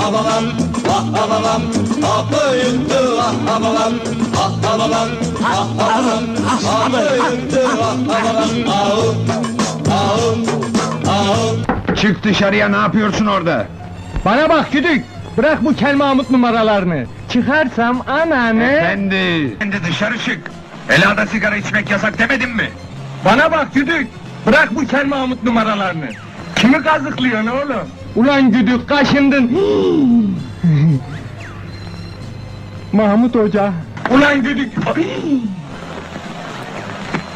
ah babam, ah ah babam, ah yıktı ah babam, ah babam, ah ah babam, ah yıktı ah ah babam, ahım, ahım, ahım. Çık dışarıya ne yapıyorsun orada? Bana bak güdük! Bırak bu kel Mahmut numaralarını! Çıkarsam ananı... Efendi! Sen de dışarı çık! Helada sigara içmek yasak demedim mi? Bana bak güdük! Bırak bu kel Mahmut numaralarını! Kimi kazıklıyorsun oğlum? Ulan güdük kaşındın! Mahmut Hoca! Ulan güdük!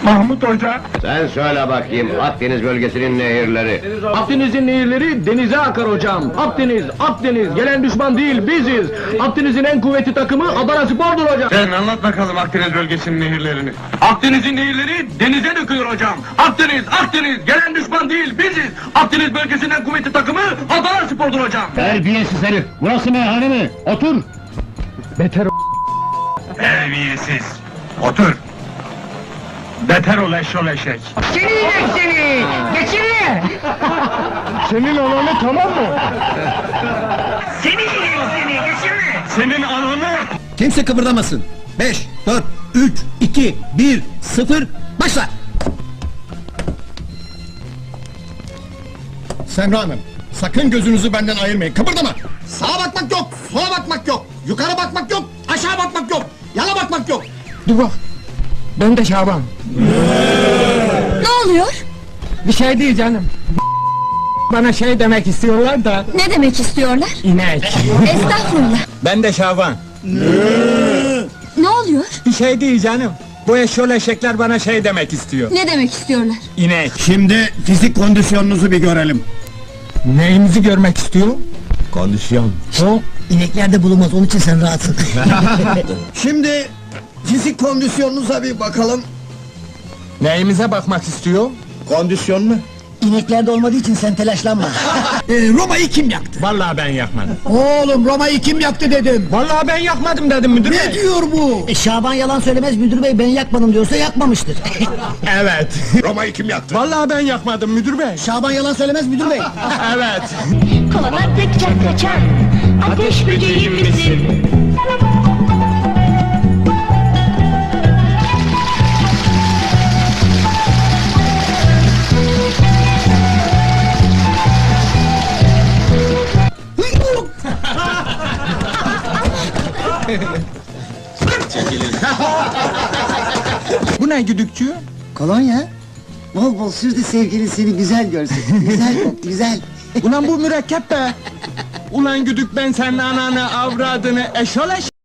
Mahmut Hoca! Sen söyle bakayım Akdeniz bölgesinin nehirleri. Akdeniz'in nehirleri denize akar hocam. Akdeniz, Akdeniz, gelen düşman değil biziz. Akdeniz'in en kuvvetli takımı Adana Spor'dur hocam. Sen anlat bakalım Akdeniz bölgesinin nehirlerini. Akdeniz'in nehirleri denize dökülür hocam. Akdeniz, Akdeniz, gelen düşman değil biziz. Akdeniz bölgesinin en kuvvetli takımı Adana Spor'dur hocam. Terbiyesiz herif. Burası meyhane mi? Otur. Beter Terbiyesiz. Otur. Beter ol eşol eşek. Seni yiyecek seni! Geçini! Senin ananı tamam mı? Seni yiyecek seni! Geçini! Senin ananı... Kimse kıpırdamasın. 5, 4, 3, 2, 1, 0, başla! Semra Hanım, sakın gözünüzü benden ayırmayın, kıpırdama! Sağa bakmak yok, sola bakmak yok, yukarı bakmak yok, aşağı bakmak yok, yana bakmak yok! Dur bak! Ben de Şaban. Ne oluyor? Bir şey değil canım. Bana şey demek istiyorlar da Ne demek istiyorlar? inek. Estağfurullah. ben de Şaban. Ne oluyor? Bir şey değil canım. Bu eşyol eşekler bana şey demek istiyor. Ne demek istiyorlar? İnek. Şimdi fizik kondisyonunuzu bir görelim. Neyimizi görmek istiyor? Kondisyon. O İneklerde bulunmaz, onun için sen rahatsın. Şimdi fizik kondisyonunuza bir bakalım. Neyimize bakmak istiyor? Kondisyon mu? İneklerde olmadığı için sen telaşlanma. Ee, Roma'yı kim yaktı? Vallahi ben yakmadım. Oğlum Roma'yı kim yaktı dedim. Vallahi ben yakmadım dedim müdür Ne bey. diyor bu? E, Şaban yalan söylemez müdür bey ben yakmadım diyorsa yakmamıştır. Evet. Roma'yı kim yaktı? Vallahi ben yakmadım müdür bey. Şaban yalan söylemez müdür bey. evet. Kovaladıkça kaçan ateş böceği misin? Bu ne güdükçü? Kolonya. Bol bol sür de sevgilin seni güzel görsün. Güzel güzel. Ulan bu mürekkep be. Ulan güdük ben senin ananı avradını eşol eş...